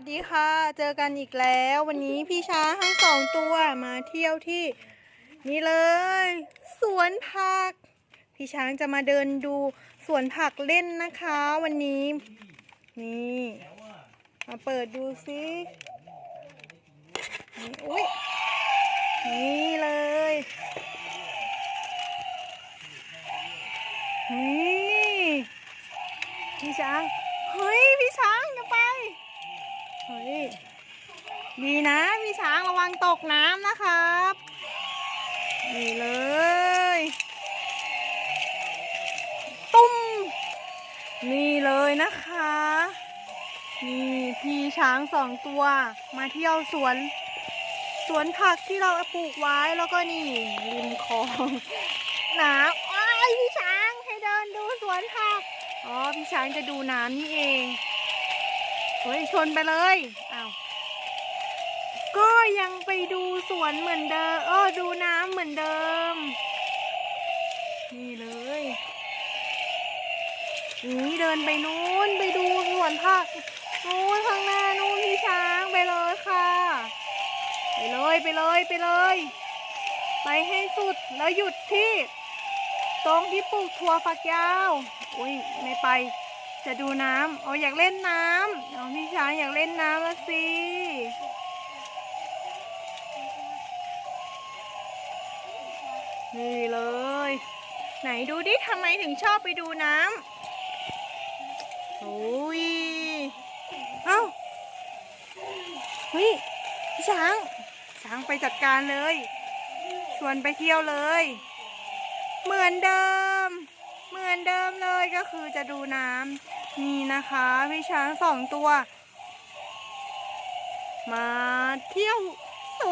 วัสดีค่ะ เจอกันอีกแล้ว วันนี้พี่ช้างทั้งสองตัวมาเที่ยวที่ นี่เลย สวนผัก พี่ช้างจะมาเดินดูสวนผักเล่นนะคะ วันนี้ นี่มาเปิดดูสินี่อุ้ยนี่เลยนี่พี่ช้างเฮ้ยพี่ช้างอย่าไป ดีนะพี่ช้างระวังตกน้ำนะครับ นี่เลย ตุ้ม นี่เลยนะคะ นี่พี่ช้างสองตัวมาเที่ยวสวน สวนผักที่เราปลูกไว้แล้วก็นี่ริมคลองน้ำอ้ายพี่ช้างให้เดินดูสวนผัก อ๋อพี่ช้างจะดูน้ำนี่เอง เฮ้ยชนไปเลย อ้าว ก็ยังไปดูสวนเหมือนเดิมเออดูน้ำเหมือนเดิม นี่เลยนี่เดินไปนู้นไปดูสวนผักนู้นข้างหน้านู้นพี่ช้างไปเลยค่ะ ไปเลยไปเลยไปเลย ไปให้สุดแล้วหยุดที่ ตรงที่ปลูกถั่วฝักยาวอุ้ยไม่ไป จะดูน้ำอ๋ออยากเล่นน้ำอ๋อพี่ช้างอยากเล่นน้ำละสิ นี่เลย ไหนดูดิทำไมถึงชอบไปดูน้ำโอ้ยเอ้าเฮ้ยช้างช้างไปจัดการเลย ชวนไปเที่ยวเลย เหมือนเดิม เหมือนเดิมเลยก็คือจะดูน้ำนี่นะคะ พี่ช้างสองตัว มาเที่ยว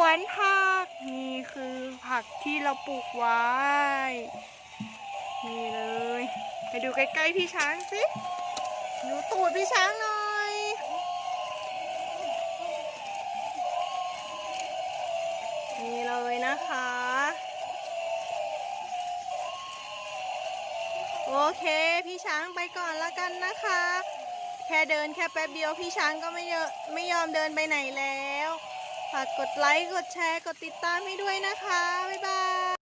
วนผัก นี่คือผักที่เราปลูกไว้ นี่เลย ไปดูใกล้ๆพี่ช้างสิดูตูดพี่ช้างหน่อย นี่เลยนะคะ โอเคพี่ช้างไปก่อนแล้วกันนะคะ แค่เดินแค่แป๊บเดียวพี่ช้างก็ไม่เยอะไม่ยอมเดินไปไหนแล้ว ฝากกดไลค์ กดแชร์ กดติดตามให้ด้วยนะคะ บ๊ายบาย